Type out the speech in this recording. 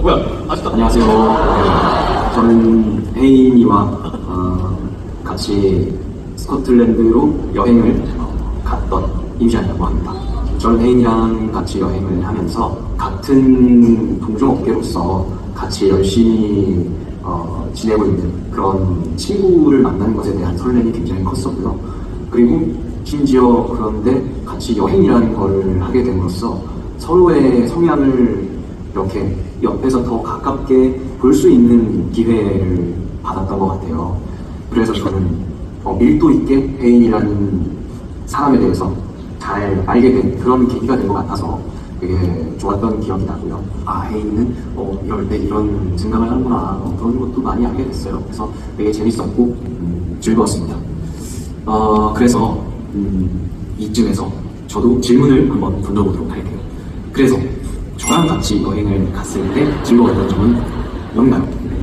어 뭐야? 아직도 안녕하세요. 네, 저는 혜인이와 어, 같이 스코틀랜드로 여행을 어, 갔던 임시안이라고 합니다. 저는 혜인이랑 같이 여행을 하면서 같은 동종업계로서 같이 열심히 어, 지내고 있는 그런 친구를 만나는 것에 대한 설렘이 굉장히 컸었고요. 그리고 심지어 그런데 같이 여행이라는 걸 하게 됨으로써 서로의 성향을 이렇게 옆에서 더 가깝게 볼 수 있는 기회를 받았던 것 같아요. 그래서 저는 어, 밀도 있게 혜인이라는 사람에 대해서 잘 알게 된 그런 계기가 된 것 같아서 되게 좋았던 기억이 나고요. 아, 혜인은 어, 이럴 때 이런 생각을 하는구나 어, 그런 것도 많이 알게 됐어요. 그래서 되게 재밌었고 음, 즐거웠습니다. 어, 그래서 음, 이쯤에서 저도 질문을 한번 던져보도록 할게요. 그래서 저랑 같이 여행을 갔을 때 즐거웠던 점은? 네.